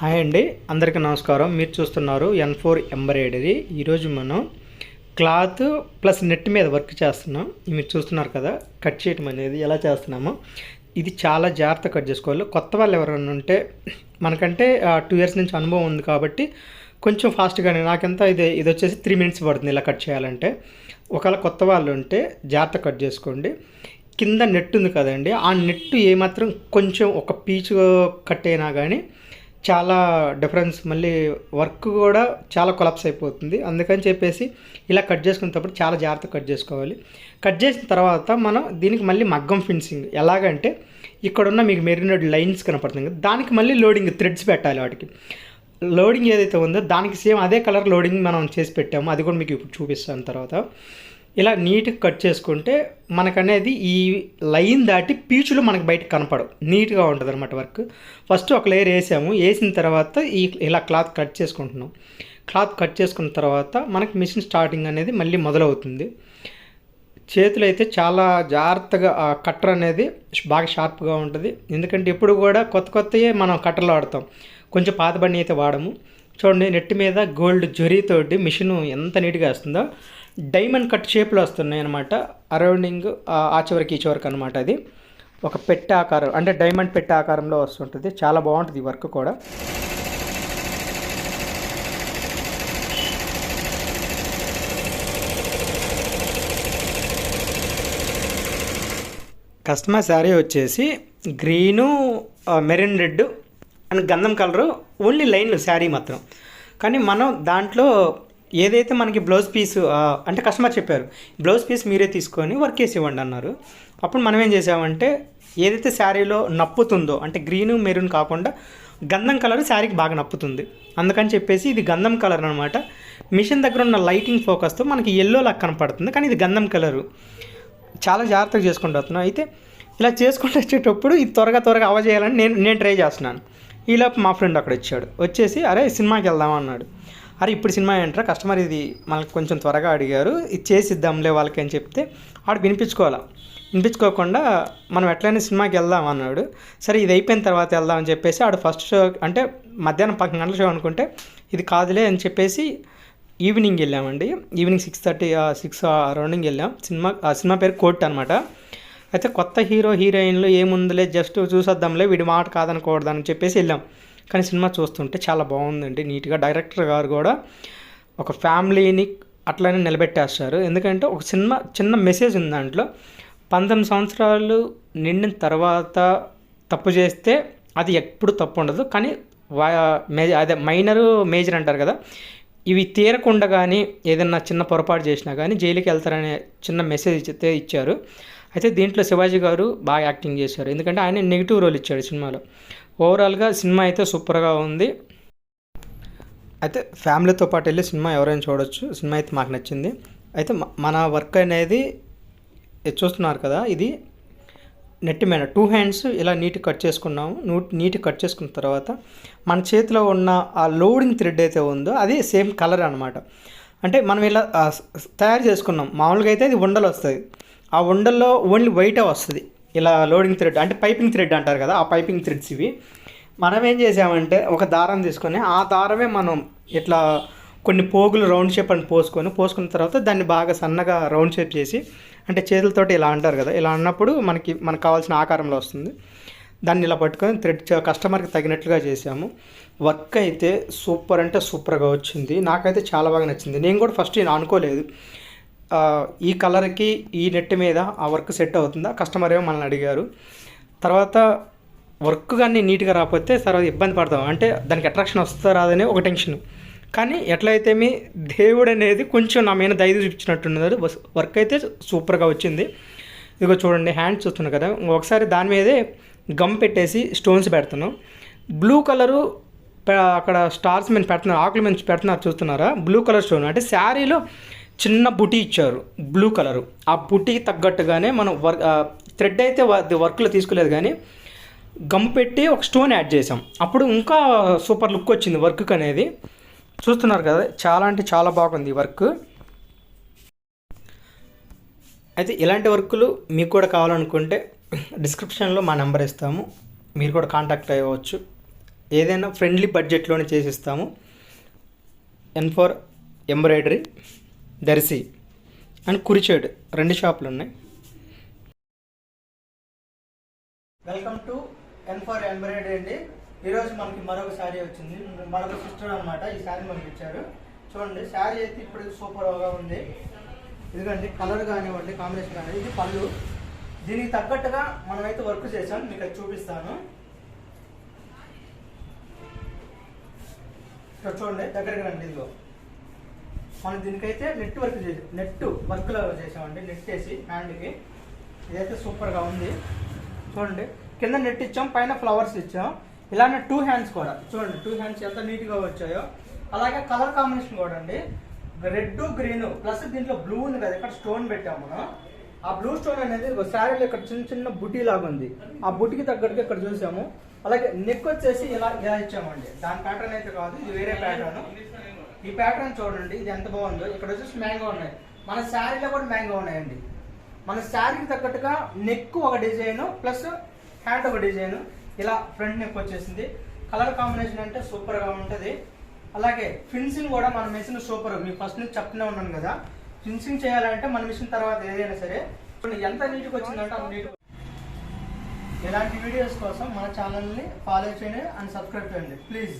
Hi అండి అందరికీ నమస్కారం. మీరు చూస్తున్నారు ఎన్ ఫోర్ ఎంబ్రాయిడరీ ఈరోజు మనం క్లాత్ ప్లస్ నెట్ మీద వర్క్ చేస్తున్నాం. మీరు చూస్తున్నారు కదా కట్ చేయటం అనేది ఎలా చేస్తున్నామో. ఇది చాలా జాగ్రత్త కట్ చేసుకోవాలి. కొత్త వాళ్ళు ఎవరైనా ఉంటే మనకంటే టూ ఇయర్స్ నుంచి అనుభవం ఉంది కాబట్టి కొంచెం ఫాస్ట్గానే నాకెంత ఇది ఇది వచ్చేసి త్రీ మినిట్స్ పడుతుంది ఇలా కట్ చేయాలంటే. ఒకవేళ కొత్త వాళ్ళు ఉంటే జాగ్రత్త కట్ చేసుకోండి. కింద నెట్ ఉంది కదండి ఆ నెట్ ఏమాత్రం కొంచెం ఒక పీచు కట్ అయినా కానీ చాలా డిఫరెన్స్ మళ్ళీ వర్క్ కూడా చాలా కొలాప్స్ అయిపోతుంది. అందుకని చెప్పేసి ఇలా కట్ చేసుకునేటప్పుడు చాలా జాగ్రత్త కట్ చేసుకోవాలి. కట్ చేసిన తర్వాత మనం దీనికి మళ్ళీ మగ్గం ఫిన్సింగ్ ఎలాగంటే ఇక్కడున్న మీకు మెరినోడ్ లైన్స్ కనపడుతుంది కదా దానికి మళ్ళీ లోడింగ్ థ్రెడ్స్ పెట్టాలి వాటికి. లోడింగ్ ఏదైతే ఉందో దానికి సేమ్ అదే కలర్ లోడింగ్ మనం చేసి పెట్టాము. అది కూడా మీకు ఇప్పుడు చూపిస్తాను తర్వాత. ఇలా నీట్గా కట్ చేసుకుంటే మనకనేది ఈ లైన్ దాటి పీచులు మనకు బయట కనపడవు. నీట్గా ఉంటుంది అనమాట వర్క్ ఫస్ట్ ఒక లేయర్ వేసాము. వేసిన తర్వాత ఈ ఇలా క్లాత్ కట్ చేసుకుంటున్నాం. క్లాత్ కట్ చేసుకున్న తర్వాత మనకి మిషన్ స్టార్టింగ్ అనేది మళ్ళీ మొదలవుతుంది. చేతులు అయితే చాలా జాగ్రత్తగా కట్టర్ అనేది బాగా షార్ప్గా ఉంటుంది. ఎందుకంటే ఎప్పుడు కూడా కొత్త కొత్తయే మనం కట్టర్లు వాడతాం. కొంచెం పాత బండి అయితే వాడము. చూడండి నెట్ మీద గోల్డ్ జొరీతోటి మిషన్ ఎంత నీట్గా వస్తుందో. డైమండ్ కట్ షేప్లో వస్తున్నాయి అనమాట అరౌండింగ్ ఆ చివరికి ఈ చివరికి అనమాట అది. ఒక పెట్టె ఆకారం అంటే డైమండ్ పెట్టె ఆకారంలో వస్తుంటుంది. చాలా బాగుంటుంది ఈ వర్క్ కూడా. కస్టమర్ శారీ వచ్చేసి గ్రీను మెరిన్ రెడ్ అండ్ గంధం కలరు ఓన్లీ లైన్లు శారీ మాత్రం. కానీ మనం దాంట్లో ఏదైతే మనకి బ్లౌజ్ పీస్ అంటే కస్టమర్ చెప్పారు బ్లౌజ్ పీస్ మీరే తీసుకొని వర్క్ చేసి ఇవ్వండి అన్నారు. అప్పుడు మనం ఏం చేసామంటే ఏదైతే శారీలో నప్పుతుందో అంటే గ్రీను మెరూన్ కాకుండా గంధం కలర్ శారీకి బాగా నప్పుతుంది. అందుకని చెప్పేసి ఇది గంధం కలర్ అనమాట మిషన్ దగ్గర ఉన్న లైటింగ్ ఫోకస్తో మనకి ఎల్లో లాగా కనపడుతుంది కానీ ఇది గంధం కలరు. చాలా జాగ్రత్తగా చేసుకుంటూ వస్తున్నాం. అయితే ఇలా చేసుకుంటూ వచ్చేటప్పుడు ఇది త్వరగా త్వరగా అవజేయాలని నేను నేను ట్రై చేస్తున్నాను. ఈలోపు మా ఫ్రెండ్ అక్కడ వచ్చాడు. వచ్చేసి అరే సినిమాకి వెళ్దాం అన్నాడు. అరే ఇప్పుడు సినిమా ఏంట్రా? కస్టమర్ ఇది మనకు కొంచెం త్వరగా అడిగారు. ఇది చేసిద్దాంలే వాళ్ళకి అని చెప్తే ఆడు వినిపించుకోవాలా? వినిపించుకోకుండా మనం ఎట్లయినా సినిమాకి వెళ్దాం అన్నాడు. సరే ఇది అయిపోయిన తర్వాత వెళ్దాం అని చెప్పేసి ఆడు ఫస్ట్ షో అంటే మధ్యాహ్నం పక్కన గంటల షో అనుకుంటే ఇది కాదులే అని చెప్పేసి ఈవినింగ్ వెళ్ళామండి. Evening six thirty six rounding వెళ్ళాం. సినిమా ఆ సినిమా పేరు కోట్ అనమాట అయితే కొత్త హీరో హీరోయిన్లు ఏముందిలే జస్ట్ చూసొద్దాంలే వీడి మాట కాదనకూడదని చెప్పేసి వెళ్ళాం. కానీ సినిమా చూస్తుంటే చాలా బాగుందండి. నీట్గా డైరెక్టర్ గారు కూడా ఒక ఫ్యామిలీని అట్లనే నిలబెట్టేస్తారు. ఎందుకంటే ఒక సినిమా చిన్న మెసేజ్ ఉంది దాంట్లో. పంతొమ్మిది సంవత్సరాలు నిండిన తర్వాత తప్పు చేస్తే అది ఎప్పుడు తప్పు ఉండదు. కానీ మేజర్ అదే మైనరు మేజర్ అంటారు కదా ఇవి తీరకుండా కానీ ఏదన్నా చిన్న పొరపాటు చేసినా కానీ జైలుకి వెళ్తారనే చిన్న మెసేజ్ అయితే ఇచ్చారు. అయితే దీంట్లో శివాజీ గారు బాగా యాక్టింగ్ చేశారు. ఎందుకంటే ఆయన నెగిటివ్ రోల్ ఇచ్చాడు సినిమాలో. ఓవరాల్గా సినిమా అయితే సూపర్గా ఉంది. అయితే ఫ్యామిలీతో పాటు వెళ్ళి సినిమా ఎవరైనా చూడొచ్చు. సినిమా అయితే మాకు నచ్చింది. అయితే మన వర్క్ అనేది చూస్తున్నారు కదా ఇది నెట్ మీద టూ హ్యాండ్స్ ఇలా నీట్ కట్ చేసుకున్నాము. నీట్ కట్ చేసుకున్న తర్వాత మన చేతిలో ఉన్న ఆ లోడింగ్ థ్రెడ్ అయితే ఉందో అది సేమ్ కలర్ అనమాట అంటే మనం ఇలా తయారు చేసుకున్నాం. మామూలుగా అయితే అది ఉండలు వస్తుంది ఆ ఉండల్లో ఓన్లీ వైటే వస్తుంది. ఇలా లోడింగ్ థ్రెడ్ అంటే పైపింగ్ థ్రెడ్ అంటారు కదా ఆ పైపింగ్ థ్రెడ్స్ ఇవి. మనం ఏం చేసామంటే ఒక దారం తీసుకొని ఆ దారమే మనం ఇట్లా కొన్ని పోగులు రౌండ్ షేప్ అని పోసుకొని పోసుకున్న తర్వాత దాన్ని బాగా సన్నగా రౌండ్ షేప్ చేసి అంటే చేతులతోటి ఇలా అంటారు కదా ఇలా అన్నప్పుడు మనకి మనకు కావాల్సిన ఆకారంలో వస్తుంది. దాన్ని ఇలా పట్టుకొని థ్రెడ్ కస్టమర్కి తగినట్లుగా చేసాము. వర్క్ అయితే సూపర్ అంటే సూపర్గా వచ్చింది. నాకైతే చాలా బాగా నచ్చింది. నేను కూడా ఫస్ట్ నేను అనుకోలేదు. ఈ కలర్కి ఈ నెట్ మీద ఆ వర్క్ సెట్ అవుతుందా? కస్టమర్ ఏమో మనల్ని అడిగారు. తర్వాత వర్క్ కానీ నీట్గా రాకపోతే తర్వాత ఇబ్బంది పడతాం. అంటే దానికి అట్రాక్షన్ వస్తుందా రాదనే ఒక టెన్షన్. కానీ ఎట్లయితే మీ దేవుడు అనేది కొంచెం నా మీద దయ చూపించినట్టున్నది వర్క్ అయితే సూపర్గా వచ్చింది. ఇదిగో చూడండి హ్యాండ్స్ చూస్తున్నాను కదా. ఒకసారి దాని మీదే గమ్ పెట్టేసి స్టోన్స్ పెడుతున్నాం. బ్లూ కలరు అక్కడ స్టార్స్ మీద పెడుతున్నారు ఆకుల మీద పెడుతున్నారు చూస్తున్నారా? Blue colour stone. అంటే శారీలో చిన్న బుటీ ఇచ్చారు బ్లూ కలరు ఆ బుటీకి తగ్గట్టుగానే మనం వర్క్ థ్రెడ్ అయితే వర్క్లో తీసుకోలేదు కానీ గమ్ పెట్టి ఒక స్టోన్ యాడ్ చేసాం అప్పుడు ఇంకా సూపర్ లుక్ వచ్చింది వర్క్ అనేది. చూస్తున్నారు కదా చాలా అంటే చాలా బాగుంది వర్క్ అయితే ఇలాంటి వర్కులు మీకు కూడా కావాలనుకుంటే డిస్క్రిప్షన్లో మా నెంబర్ ఇస్తాము. మీరు కూడా కాంటాక్ట్ అయ్యవచ్చు. ఏదైనా ఫ్రెండ్లీ బడ్జెట్లోనే చేసిస్తాము. N for embroidery Darsi and Kurichedu. రెండు షాపులు ఉన్నాయి welcome to N for embroidery అండి. ఈరోజు మనకి మరొక శారీ వచ్చింది. మరొక సిస్టర్ అనమాట ఈ శారీ మనకి ఇచ్చారు. చూడండి శారీ అయితే ఇప్పుడు సూపర్గా ఉంది. ఎందుకంటే కలర్ కానివ్వండి కాంబినేషన్ కానివ్వండి ఇది పళ్ళు. దీనికి తగ్గట్టుగా మనమైతే వర్క్ చేసాం మీకు అది చూపిస్తాను. ఇక్కడ చూడండి దగ్గరికి రండి ఇదిగో. మనం దీనికైతే నెట్ వర్క్ చేసి నెట్ వర్క్లో చేసామండి. నెట్ వేసి హ్యాండ్కి. ఇదైతే సూపర్గా ఉంది. చూడండి. కింద నెట్ ఇచ్చాం పైన ఫ్లవర్స్ ఇచ్చాం. ఇలానే టూ హ్యాండ్స్ కూడా. చూడండి టూ హ్యాండ్స్ ఎంత నీట్గా వచ్చాయో. అలాగే కలర్ కాంబినేషన్ కూడా అండి. రెడ్ గ్రీన్ ప్లస్ దీంట్లో బ్లూ ఉంది కదా ఇక్కడ స్టోన్ పెట్టాము మనం. ఆ బ్లూ స్టోన్ అనేది శారీలో ఇక్కడ చిన్న చిన్న బుటీ లాగా ఉంది. ఆ బుటీకి తగ్గట్టుగా ఇక్కడ చూసాము. అలాగే నెక్ వచ్చేసి ఇలా ఇలా ఇచ్చామండి. దాని ప్యాటర్న్ అయితే కాదు ఇది వేరే ప్యాటర్న్. ఈ ప్యాటర్న్ చూడండి ఇది ఎంత బాగుందో. ఇక్కడ వచ్చేసి మ్యాంగో ఉన్నాయి. మన శారీలో కూడా మ్యాంగో ఉన్నాయండి. మన శారీకి తగ్గట్టుగా నెక్ ఒక డిజైన్ ప్లస్ హ్యాండ్ ఒక డిజైన్ ఇలా ఫ్రంట్ నెక్ వచ్చేసింది. కలర్ కాంబినేషన్ అంటే సూపర్గా ఉంటుంది. అలాగే ఫిన్సింగ్ కూడా మన మిషన్ సూపర్ మీకు ఫస్ట్ నుంచి చెప్తూనే ఉన్నాను కదా. ఫిన్సింగ్ చేయాలంటే మన మిషన్ తర్వాత ఏదైనా సరే. ఇప్పుడు ఎంత నీట్గా వచ్చిందంటే అంత నీట్గా ఇలాంటి వీడియోస్ కోసం మన ఛానల్ని ఫాలో చేయండి అండ్ సబ్స్క్రైబ్ చేయండి. ప్లీజ్